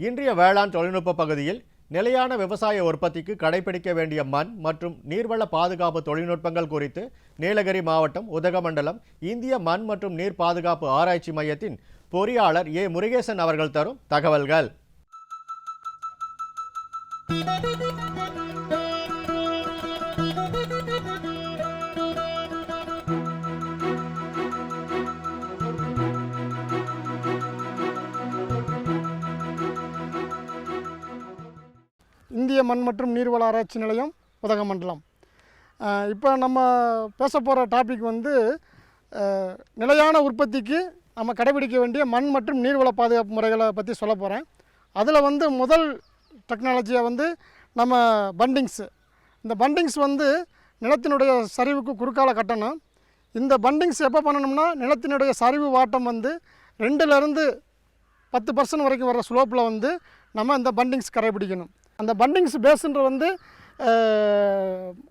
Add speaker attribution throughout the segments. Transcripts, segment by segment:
Speaker 1: இன்றைய வேளாண் தொழில்நுட்ப பகுதியில் நிலையான விவசாய உற்பத்திக்கு கடைபிடிக்க வேண்டிய மண் மற்றும் நீர்வள பாதுகாப்பு தொழில்நுட்பங்கள் குறித்து நீலகிரி மாவட்டம் உதகமண்டலம் இந்திய மண் மற்றும் நீர் பாதுகாப்பு ஆராய்ச்சி மையத்தின் பொறியாளர் ஏ. முருகேசன் அவர்கள் தரும் தகவல்கள்.
Speaker 2: இந்திய மண் மற்றும் நீர்வள ஆராய்ச்சி நிலையம் உதகமண்டலம். இப்போ நம்ம பேச போகிற டாபிக் வந்து நிலையான உற்பத்திக்கு நம்ம கடைபிடிக்க வேண்டிய மண் மற்றும் நீர்வள பாதுகாப்பு முறைகளை பற்றி சொல்ல போகிறேன் அதில் வந்து முதல் டெக்னாலஜியை வந்து நம்ம பண்டிங்ஸு இந்த பண்டிங்ஸ் வந்து நிலத்தினுடைய சரிவுக்கு குறுக்கால கட்டணும். இந்த பண்டிங்ஸ் எப்போ பண்ணணும்னா நிலத்தினுடைய சரிவு வாட்டம் வந்து ரெண்டுலேருந்து பத்து பர்சன்ட் வரைக்கும் வர ஸ்லோப்பில் வந்து நம்ம இந்த பண்டிங்ஸ் கடைபிடிக்கணும். அந்த பண்டிங்ஸ் பேஸுன்ற வந்து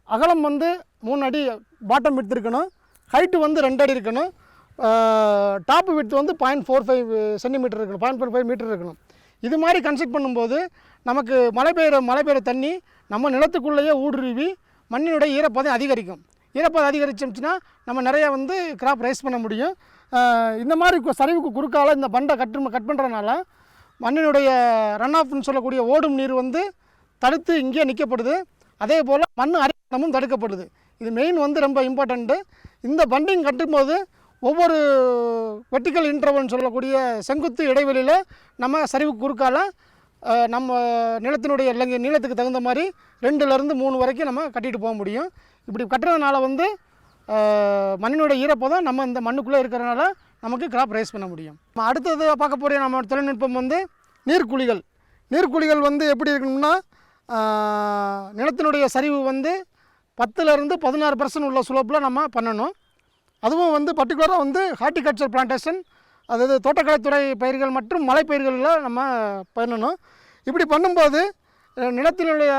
Speaker 2: அகலம் வந்து மூணு அடி பாட்டம் விட்டு இருக்கணும் ஹைட்டு வந்து ரெண்டு அடி இருக்கணும் டாப்பு விட்டு வந்து பாயிண்ட் ஃபோர் ஃபைவ் சென்டிமீட்டர் இருக்கணும் பாயிண்ட் ஃபோர் ஃபைவ் மீட்டர் இருக்கணும். இது மாதிரி கன்ஸ்ட்ரக்ட் பண்ணும்போது நமக்கு மழை பெய்கிற மழை பெய்கிற தண்ணி நம்ம நிலத்துக்குள்ளேயே ஊடுருவி மண்ணினுடைய ஈரப்பதம் அதிகரிக்கும். ஈரப்பதம் அதிகரிச்சிருச்சுன்னா நம்ம நிறைய வந்து கிராப் ரைஸ் பண்ண முடியும். இந்த மாதிரி கு- சரிவுக்கு குறுக்கால இந்த பண்டை கட் கட் பண்ணுறதுனால மண்ணினுடைய ரன் ஆஃப்னு சொல்லக்கூடிய ஓடும் நீர் வந்து தடுத்து இங்கேயே நிற்கப்படுது அதே போல் மண் அரிக்கணமும் தடுக்கப்படுது. இது மெயின் வந்து ரொம்ப இம்பார்ட்டண்ட்டு இந்த பண்டிங் கட்டும்போது ஒவ்வொரு வெர்டிக்கல் இன்டர்வல்னு சொல்லக்கூடிய செங்குத்து இடைவெளியில் நம்ம சரிவுக்கு குறுக்கால நம்ம நிலத்தினுடைய இலங்கை நீளத்துக்கு தகுந்த மாதிரி ரெண்டுலேருந்து மூணு வரைக்கும் நம்ம கட்டிட்டு போக முடியும். இப்படி கட்டுறதுனால வந்து மண்ணினுடைய ஈரப்பதம் நம்ம இந்த மண்ணுக்குள்ளே இருக்கிறனால நமக்கு கிராப் ரைஸ் பண்ண முடியும். நம்ம அடுத்தது பார்க்க போகிற நம்ம தொழில்நுட்பம் வந்து நீர்க்குழிகள். நீர்க்குழிகள் வந்து எப்படி இருக்கணும்னா நிலத்தினுடைய சரிவு வந்து பத்துலேருந்து பதினாறு பர்சன்ட் உள்ள ஸ்லோப்பில் நம்ம பண்ணணும். அதுவும் வந்து பர்டிகுலராக வந்து ஹார்டிகல்ச்சர் பிளான்டேஷன் அதாவது தோட்டக்கலைத்துறை பயிர்கள் மற்றும் மலைப்பயிர்களில் நம்ம பண்ணணும். இப்படி பண்ணும்போது நிலத்தினுடைய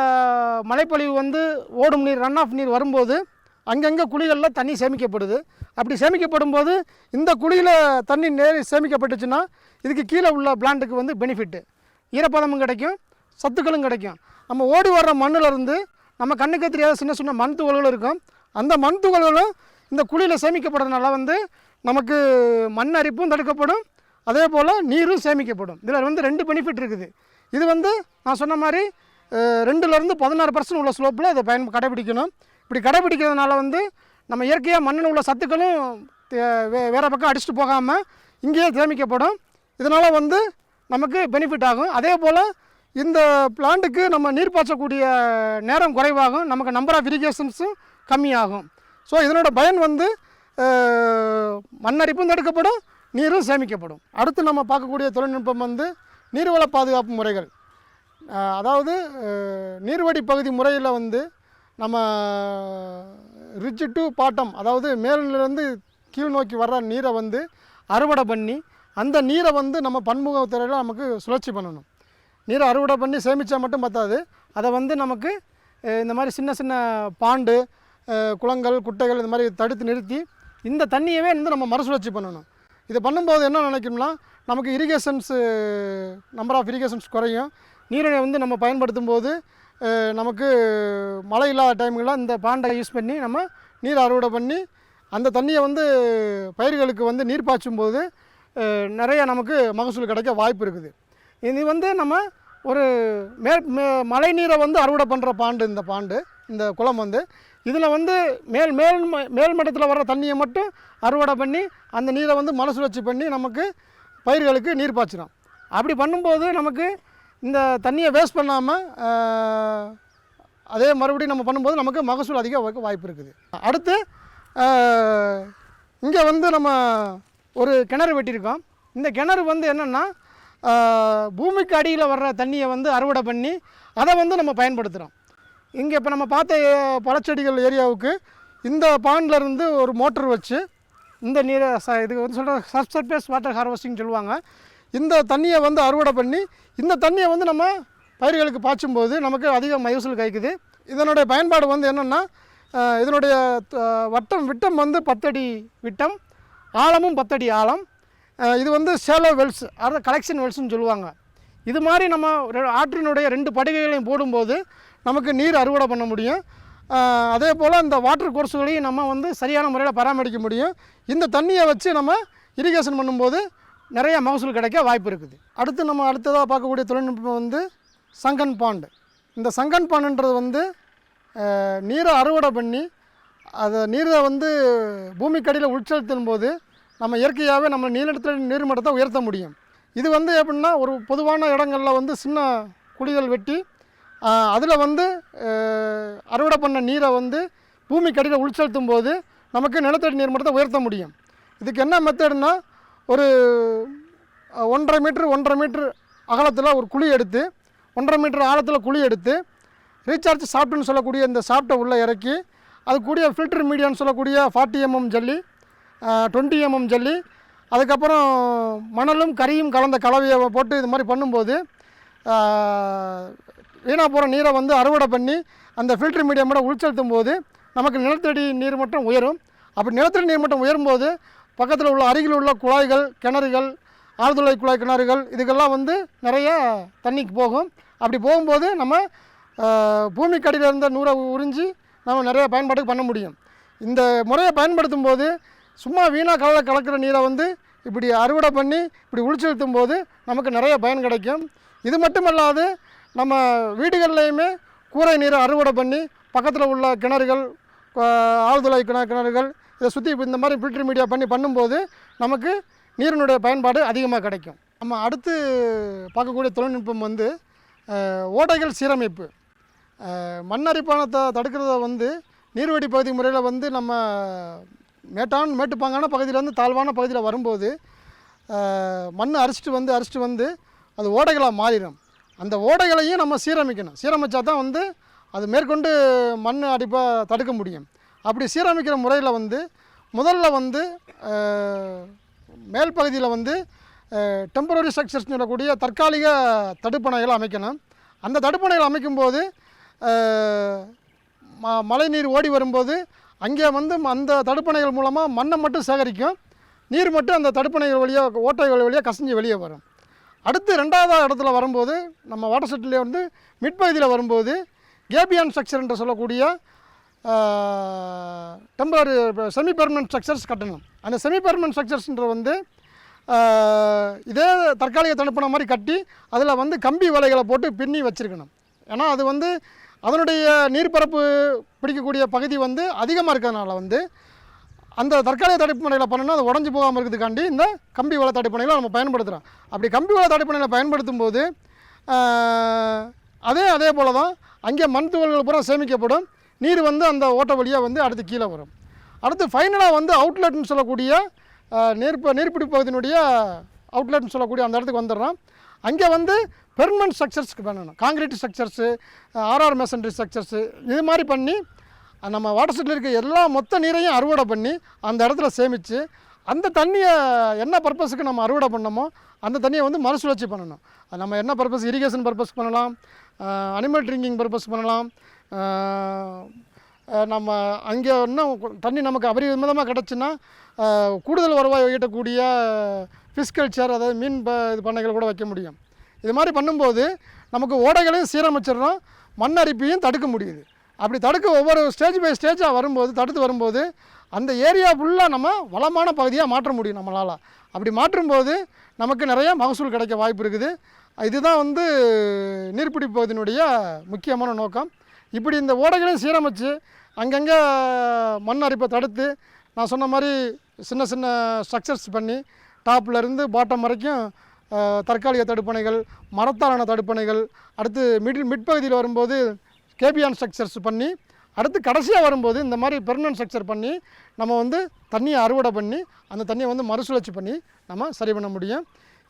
Speaker 2: மழைப்பொழிவு வந்து ஓடும் நீர் ரன் ஆஃப் நீர் வரும்போது அங்கங்கே குழிகளில் தண்ணி சேமிக்கப்படுது. அப்படி சேமிக்கப்படும் போது இந்த குழியில் தண்ணி நேரி சேமிக்கப்பட்டுச்சுன்னா இதுக்கு கீழே உள்ள பிளான்ட்டுக்கு வந்து பெனிஃபிட்டு ஈரப்பதமும் கிடைக்கும் சத்துக்களும் கிடைக்கும். நம்ம ஓடி வர்ற மண்ணிலிருந்து நம்ம கண்ணுக்கு தெரியாத சின்ன சின்ன மண் துகள்கள் இருக்கும். அந்த மண் துகள்களும் இந்த குழியில் சேமிக்கப்படுறதுனால வந்து நமக்கு மண் அரிப்பும் தடுக்கப்படும். அதே போல் நீரும் சேமிக்கப்படும். இதில் வந்து ரெண்டு பெனிஃபிட் இருக்குது. இது வந்து நான் சொன்ன மாதிரி ரெண்டுலேருந்து பதினாறு பர்சன்ட் உள்ள ஸ்லோப்பில் இதை பயன் கடைபிடிக்கணும். இப்படி கடைபிடிக்கிறதுனால வந்து நம்ம இயற்கையாக மண்ணில் உள்ள சத்துக்களும் தே- வே- வேறு பக்கம் அடிச்சுட்டு போகாமல் இங்கேயே சேமிக்கப்படும். இதனால் வந்து நமக்கு பெனிஃபிட் ஆகும். அதே போல் இந்த பிளான்ட்டுக்கு நம்ம நீர் பாய்ச்சக்கூடிய நேரம் குறைவாகும். நமக்கு நம்பர் ஆஃப் இரிகேஷன்ஸும் கம்மியாகும். ஸோ இதனோட பயன் வந்து மண்ணரிப்பும் தடுக்கப்படும் நீரும் சேமிக்கப்படும். அடுத்து நம்ம பார்க்கக்கூடிய தொழில்நுட்பம் வந்து நீர்வள பாதுகாப்பு முறைகள். அதாவது நீர்வடி பகுதி முறையில் வந்து நம்ம ரிச்சு டு பாட்டம் அதாவது மேலிருந்து கீழ் நோக்கி வர்ற நீரை வந்து அறுவடை பண்ணி அந்த நீரை வந்து நம்ம பன்முகத்துறையில் நமக்கு சுழற்சி பண்ணணும். நீரை அறுவடை பண்ணி சேமித்தா மட்டும் பத்தாது. அதை வந்து நமக்கு இந்த மாதிரி சின்ன சின்ன பாண்டு குளங்கள் குட்டைகள் இந்த மாதிரி தடுத்து நிறுத்தி இந்த தண்ணியவே வந்து நம்ம மறுசுழற்சி பண்ணணும். இதை பண்ணும்போது என்ன நினைக்கணும்னா நமக்கு இரிகேஷன்ஸு நம்பர் ஆஃப் இரிகேஷன்ஸ் குறையும். நீரை வந்து நம்ம பயன்படுத்தும் போது நமக்கு மழை இல்லாத டைம்களில் இந்த பாண்டை யூஸ் பண்ணி நம்ம நீர் அறுவடை பண்ணி அந்த தண்ணியை வந்து பயிர்களுக்கு வந்து நீர் பாய்ச்சும் போது நிறைய நமக்கு மகசூல் கிடைக்க வாய்ப்பு இருக்குது. இது வந்து நம்ம ஒரு மே மே- மழை நீரை வந்து அறுவடை பண்ணுற பாண்டு இந்த பாண்டு இந்த குளம் வந்து இதில் வந்து மேல் மேல் மேல்மட்டத்தில் மேல் வர்ற தண்ணியை மட்டும் அறுவடை பண்ணி அந்த நீரை வந்து மலை பண்ணி நமக்கு பயிர்களுக்கு நீர் பாய்ச்சிடும் அப்படி பண்ணும்போது நமக்கு இந்த தண்ணியை வேஸ்ட் பண்ணாமல் அதே மறுபடியும் நம்ம பண்ணும்போது நமக்கு மகசூல் அதிகம் வாய்ப்பு இருக்குது. அடுத்து இங்கே வந்து நம்ம ஒரு கிணறு வெட்டியிருக்கோம். இந்த கிணறு வந்து என்னென்னா பூமிக்கு அடியில் வர்ற தண்ணியை வந்து அறுவடை பண்ணி அதை வந்து நம்ம பயன்படுத்துகிறோம் இங்கே இப்போ நம்ம பார்த்த பழச்செடிகள் ஏரியாவுக்கு இந்த பாண்டில் இருந்து ஒரு மோட்டர் வச்சு இந்த நீரை ச இதுக்கு வந்து சொல்கிற சப்சர்பேஸ் வாட்டர் ஹார்வெஸ்டிங் சொல்லுவாங்க. இந்த தண்ணியை வந்து அறுவடை பண்ணி இந்த தண்ணியை வந்து நம்ம பயிர்களுக்கு பாய்ச்சும்போது நமக்கு அதிக மகசூல் கிடைக்குது. இதனுடைய பயன்பாடு வந்து என்னென்னா இதனுடைய வட்டம் விட்டம் வந்து பத்தடி விட்டம் ஆழமும் பத்தடி ஆழம். இது வந்து சேலோ வெல்ஸ் அதாவது கலெக்ஷன் வெல்ஸ்னு சொல்லுவாங்க. இது மாதிரி நம்ம ரெ- ஆற்றினுடைய ரெண்டு படுகைகளையும் போடும்போது நமக்கு நீர் அறுவடை பண்ண முடியும். அதே போல் இந்த வாட்டர் கோர்ஸுகளையும் நம்ம வந்து சரியான முறையில் பராமரிக்க முடியும். இந்த தண்ணியை வச்சு நம்ம இரிகேஷன் பண்ணும்போது நிறைய மகசூல் கிடைக்க வாய்ப்பு இருக்குது. அடுத்து நம்ம அடுத்ததாக பார்க்கக்கூடிய தொழில்நுட்பம் வந்து சங்கன் பாண்டு. இந்த சங்கன் பாண்டுன்றது வந்து நீரை அறுவடை பண்ணி அதை நீரை வந்து பூமிக்கடியில் உட்செலுத்தும் போது நம்ம இயற்கையாகவே நம்ம நீரிடத்தில் நீர்மட்டத்தை உயர்த்த முடியும். இது வந்து எப்படின்னா ஒரு பொதுவான இடங்களில் வந்து சின்ன குழிகள் வெட்டி அதில் வந்து அறுவடை பண்ண நீரை வந்து பூமிக்கடியில் உள்செலுத்தும் போது நமக்கு நிலத்தடி நீர்மட்டத்தை உயர்த்த முடியும். இதுக்கு என்ன மெத்தட்னா ஒரு ஒன்றரை மீட்ரு ஒன்றரை மீட்ரு அகலத்தில் ஒரு குழி எடுத்து ஒன்றரை மீட்டர் ஆழத்தில் குழி எடுத்து ரீசார்ஜ் சாஃப்ட்டுன்னு சொல்லக்கூடிய இந்த சாஃப்ட்டை உள்ளே இறக்கி அது கூடிய ஃபில்டர் மீடியான்னு சொல்லக்கூடிய ஃபார்ட்டி எம்எம் ஜல்லி டுவெண்ட்டி எம்எம் ஜல்லி அதுக்கப்புறம் மணலும் கரியும் கலந்த கலவையை போட்டு இது மாதிரி பண்ணும்போது வீணாக போகிற நீரை வந்து அறுவடை பண்ணி அந்த ஃபில்டர் மீடியமோட உள்செலுத்தும் போது நமக்கு நிலத்தடி நீர் மட்டம் உயரும். அப்படி நிலத்தடி நீர் மட்டம் உயரும்போது பக்கத்தில் உள்ள அருகில் உள்ள குழாய்கள் கிணறுகள் ஆழ்துளை குழாய் கிணறுகள் இதுக்கெல்லாம் வந்து நிறைய தண்ணிக்கு போகும். அப்படி போகும்போது நம்ம பூமிக்கடியில் இருந்த நூறை உறிஞ்சி நம்ம நிறைய பயன்பாட்டுக்கு பண்ண முடியும். இந்த முறையை பயன்படுத்தும் போது சும்மா வீணாக கலல கலக்கிற நீரை வந்து இப்படி அறுவடை பண்ணி இப்படி உளிச்செலுத்தும் போது நமக்கு நிறைய பயன் கிடைக்கும். இது மட்டுமல்லாது நம்ம வீடுகள்லையுமே கூரை நீரை அறுவடை பண்ணி பக்கத்தில் உள்ள கிணறுகள் ஆழ்துளை கிண கிணறுகள் இதை சுற்றி இந்த மாதிரி ஃபில்டர் மீடியா பண்ணி பண்ணும்போது நமக்கு நீரினுடைய பயன்பாடு அதிகமாக கிடைக்கும். நம்ம அடுத்து பார்க்கக்கூடிய தொழில்நுட்பம் வந்து ஓடைகள் சீரமைப்பு. ஆஹ், மண் அரிப்பானத்தை தடுக்கிறத வந்து நீர்வடி பகுதி முறையில் வந்து நம்ம மேட்டான் மேட்டுப்பாங்கான பகுதியிலேருந்து தாழ்வான பகுதியில் வரும்போது மண் அரிச்சிட்டு வந்து அரிச்சிட்டு வந்து அது ஓடைகளாக மாறிடும். அந்த ஓடைகளையும் நம்ம சீரமைக்கணும். சீரமைச்சா தான் வந்து அது மேற்கொண்டு மண் அடிப்பாக தடுக்க முடியும். அப்படி சீரமைக்கிற முறையில் வந்து முதல்ல வந்து மேல் பகுதியில் வந்து டெம்பரரி ஸ்ட்ரக்சர்ஸ் சொல்லக்கூடிய தற்காலிக தடுப்பணைகளை அமைக்கணும். அந்த தடுப்பணைகள் அமைக்கும்போது ம மழை நீர் ஓடி வரும்போது அங்கே வந்து அந்த தடுப்பணைகள் மூலமாக மண்ணை மட்டும் சேகரிக்கும். நீர் மட்டும் அந்த தடுப்பணைகள் வழியாக ஓட்டைகள் வழியாக கசிஞ்சு வெளியே வரும். அடுத்து ரெண்டாவது இடத்துல வரும்போது நம்ம வாட்டர் செட்டிலே வந்து மிட்பகுதியில் வரும்போது கேபியான் ஸ்ட்ரக்சர் என்று சொல்லக்கூடிய டெம்பரரி செமி பெர்மனன்ட் ஸ்ட்ரக்சர்ஸ் கட்டணும். அந்த செமி பெர்மனன்ட் ஸ்ட்ரக்சர்ஸ்ன்ற வந்து இதே தற்காலிக தடுப்பணை மாதிரி கட்டி அதில் வந்து கம்பி வலைகளை போட்டு பின்னி வச்சிருக்கணும். ஏன்னா அது வந்து அதனுடைய நீர்ப்பரப்பு பிடிக்கக்கூடிய பகுதி வந்து அதிகமாக இருக்கிறதுனால வந்து அந்த தற்காலிக தடுப்பணையில் பண்ணணும் அது உடஞ்சி போகாமல் இருக்கிறதுக்காண்டி இந்த கம்பி வலை தடுப்பணைகளை நம்ம பயன்படுத்துகிறோம் அப்படி கம்பி வலை தடுப்பணைகளை பயன்படுத்தும் போது அதே அதே போல் தான் அங்கே மண் துகள்கள் பூரா சேமிக்கப்படும். நீர் வந்து அந்த ஓட்ட வழியாக வந்து அடுத்து கீழே வரும். அடுத்து ஃபைனலாக வந்து அவுட்லெட்னு சொல்லக்கூடிய நீர்ப்ப நீர்ப்பிடி பகுதியினுடைய அவுட்லெட்னு சொல்லக்கூடிய அந்த இடத்துக்கு வந்துடுறோம். அங்கே வந்து பெர்மனன்ட் ஸ்ட்ரக்சர்ஸ்க்கு பண்ணணும். Concrete structures RR masonry structures இது மாதிரி பண்ணி நம்ம வாட்டர் செட்டில் இருக்க எல்லா மொத்த நீரையும் அறுவடை பண்ணி அந்த இடத்துல சேமித்து அந்த தண்ணியை என்ன பர்பஸுக்கு நம்ம அறுவடை பண்ணமோ அந்த தண்ணியை வந்து மறுசுழற்சி பண்ணணும். அது நம்ம என்ன பர்பஸ் இரிகேஷன் பர்பஸ் பண்ணலாம் அனிமல் ட்ரிங்கிங் பர்பஸ் பண்ணலாம் நம்ம அங்கே இன்னும் தண்ணி நமக்கு அபரிமிதமாக கிடச்சுன்னா கூடுதல் வருவாய் ஈட்டக்கூடிய ஃபிஷ் கல்ச்சர் அதாவது மீன் ப இது பண்ணைகள் கூட வைக்க முடியும். இது மாதிரி பண்ணும்போது நமக்கு ஓடைகளையும் சீரமைச்சிடுறோம் மண் அரிப்பையும் தடுக்க முடியுது. அப்படி தடுக்க ஒவ்வொரு ஸ்டேஜ் பை ஸ்டேஜாக வரும்போது தடுத்து வரும்போது அந்த ஏரியா ஃபுல்லாக நம்ம வளமான பகுதியாக மாற்ற முடியும் நம்மளால். அப்படி மாற்றும்போது நமக்கு நிறைய மகசூல் கிடைக்க வாய்ப்பு இருக்குது. இதுதான் வந்து நீர்ப்பிடி பகுதியினுடைய முக்கியமான நோக்கம். இப்படி இந்த ஓடைகளையும் சீரமைச்சு அங்கங்கே மண் அரிப்பை தடுத்து நான் சொன்ன மாதிரி சின்ன சின்ன ஸ்ட்ரக்சர்ஸ் பண்ணி டாப்லேருந்து பாட்டம் வரைக்கும் தற்காலிக தடுப்பணைகள் மரத்தாலான தடுப்பணைகள் அடுத்து மிட் மிட்பகுதியில் வரும்போது கேபியான் ஸ்ட்ரக்சர்ஸ் பண்ணி அடுத்து கடைசியாக வரும்போது இந்த மாதிரி பெர்மனன்ட் ஸ்ட்ரக்சர் பண்ணி நம்ம வந்து தண்ணியை அறுவடை பண்ணி அந்த தண்ணியை வந்து மறுசுழற்சி பண்ணி நம்ம சரி பண்ண முடியும்.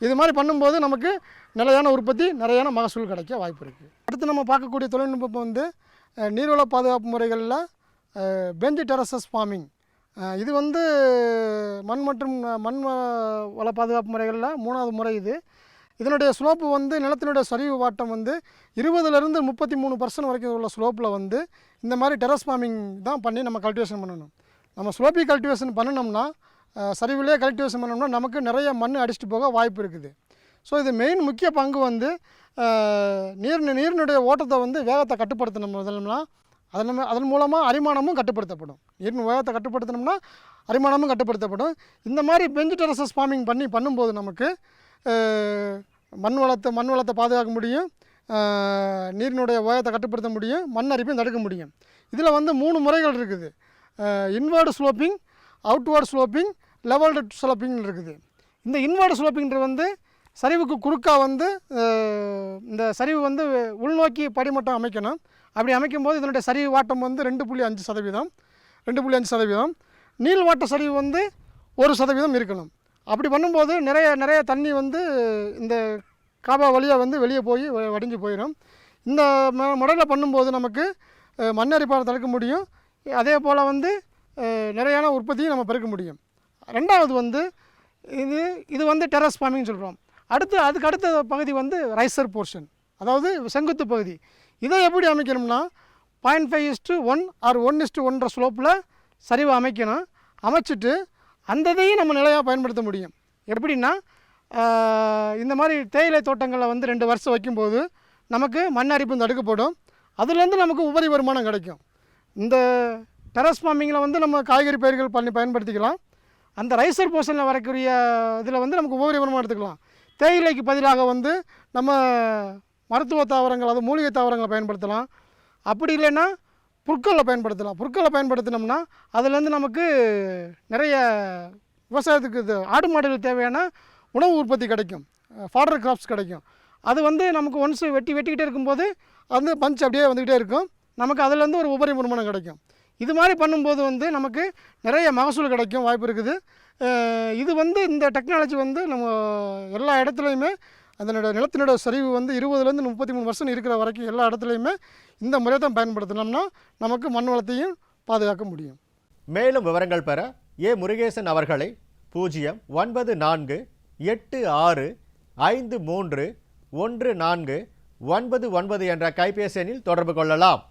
Speaker 2: இது மாதிரி பண்ணும்போது நமக்கு நிலையான உற்பத்தி நிறையான மகசூல் கிடைக்க வாய்ப்பு இருக்குது அடுத்து நம்ம பார்க்கக்கூடிய தொழில்நுட்பம் வந்து நீர்வள பாதுகாப்பு முறைகளில் பெஞ்சு டெரசஸ் ஃபார்மிங். இது வந்து மண் மற்றும் மண் வள பாதுகாப்பு முறைகளில் மூணாவது முறை இது. இதனுடைய ஸ்லோப்பு வந்து நிலத்தினுடைய சரிவு வாட்டம் வந்து இருபதுலேருந்து முப்பத்தி மூணு பர்சன்ட் வரைக்கும் உள்ள ஸ்லோப்பில் வந்து இந்த மாதிரி டெரஸ் ஃபார்மிங் தான் பண்ணி நம்ம கல்டிவேஷன் பண்ணணும். நம்ம ஸ்லோப்பி கல்டிவேஷன் பண்ணினோம்னா சரிவிலே கல்டிவேஷன் பண்ணோம்னா நமக்கு நிறைய மண் அடிச்சுட்டு போக வாய்ப்பு இருக்குது. ஸோ இது மெயின் முக்கிய பங்கு வந்து நீர் நீரினுடைய ஓட்டத்தை வந்து வேகத்தை கட்டுப்படுத்தணும் முதல்னா அதன் அதன் மூலமாக அரிமானமும் கட்டுப்படுத்தப்படும். நீரின் வேகத்தை கட்டுப்படுத்தணும்னா அரிமானமும் கட்டுப்படுத்தப்படும். இந்த மாதிரி பெஞ்சு டெரசஸ் ஃபார்மிங் பண்ணி பண்ணும்போது நமக்கு மண் வளத்தை மண் வளத்தை பாதுகாக்க முடியும். நீரினுடைய உயரத்தை கட்டுப்படுத்த முடியும். மண் அரிப்பையும் தடுக்க முடியும். இதில் வந்து மூணு முறைகள் இருக்குது. Inward sloping outward sloping levelled sloping இருக்குது. இந்த இன்வேர்டு ஸ்லோப்பிங்கிறது வந்து சரிவுக்கு குறுக்காக வந்து இந்த சரிவு வந்து உள்நோக்கி படிமட்டம் அமைக்கணும். அப்படி அமைக்கும்போது இதனுடைய சரிவு வாட்டம் வந்து ரெண்டு புள்ளி அஞ்சு சதவீதம். ரெண்டு புள்ளி அஞ்சு சதவீதம். நீள்வாட்ட சரிவு வந்து ஒரு சதவீதம் இருக்கணும். அப்படி பண்ணும்போது நிறைய நிறைய தண்ணி வந்து இந்த காபா வழியாக வந்து வெளியே போய் வ- வடிஞ்சு போயிடும். இந்த ம முறையில் பண்ணும்போது நமக்கு அஹ், தடுக்க முடியும். அதே போல் வந்து நிறையான உற்பத்தியும் நம்ம பெருக்க முடியும். ரெண்டாவது வந்து இது இது வந்து டெரஸ் ஃபார்மிங்னு சொல்கிறோம் அடுத்து அதுக்கு அடுத்த பகுதி வந்து ரைசர் போர்ஷன் அதாவது செங்குத்து பகுதி. இதை எப்படி அமைக்கணும்னா point five is to one or one is to ஒன்ற ஸ்லோப்பில் சரிவாக அமைக்கணும். அமைச்சிட்டு அந்த இதையும் நம்ம நிலையாக பயன்படுத்த முடியும். எப்படின்னா இந்த மாதிரி தேயிலை தோட்டங்களில் வந்து ரெண்டு வருஷம் வைக்கும்போது நமக்கு மண் அரிப்பும் தடுக்கப்படும் அதுலேருந்து நமக்கு உபரி வருமானம் கிடைக்கும். இந்த டெரஸ் ஃபார்மிங்கில் வந்து நம்ம காய்கறி பயிர்கள் பண்ணி பயன்படுத்திக்கலாம். அந்த ரைசர் போர்ஷனில் வரக்கூடிய இதில் வந்து நமக்கு உபரி வருமானம் எடுத்துக்கலாம். தேயிலைக்கு பதிலாக வந்து நம்ம மருத்துவ தாவரங்கள் அது மூலிகை தாவரங்களை பயன்படுத்தலாம். அப்படி இல்லைன்னா புற்களை பயன்படுத்தலாம். புற்களை பயன்படுத்தினோம்னா அதுலேருந்து நமக்கு நிறைய விவசாயத்துக்கு இது ஆடு மாடுகளுக்கு தேவையான உணவு உற்பத்தி கிடைக்கும். ஃபாடர் கிராப்ஸ் கிடைக்கும். அது வந்து நமக்கு ஒன்ஸ் வெட்டி வெட்டிக்கிட்டே இருக்கும்போது அது பஞ்ச் அப்படியே வந்துக்கிட்டே இருக்கும். நமக்கு அதுலேருந்து ஒரு உபரி வருமானம் கிடைக்கும். இது மாதிரி பண்ணும்போது வந்து நமக்கு நிறைய மகசூல் கிடைக்கும் வாய்ப்பு இருக்குது. இது வந்து இந்த டெக்னாலஜி வந்து நம்ம எல்லா இடத்துலையுமே அதனோட நிலத்தினோட சரிவு வந்து இருபதுலேருந்து முப்பத்தி மூணு வருஷம் இருக்கிற வரைக்கும் எல்லா இடத்துலையுமே இந்த முறையை தான் பயன்படுத்தினோம்னா நமக்கு மண் வளத்தையும் பாதுகாக்க முடியும்.
Speaker 1: மேலும் விவரங்கள் பெற ஏ முருகேசன் அவர்களை பூஜ்ஜியம் ஒன்பது நான்கு எட்டு ஆறு ஐந்து மூன்று ஒன்று நான்கு ஒன்பது ஒன்பது என்ற கைபேசி எண்ணில் தொடர்பு கொள்ளலாம்.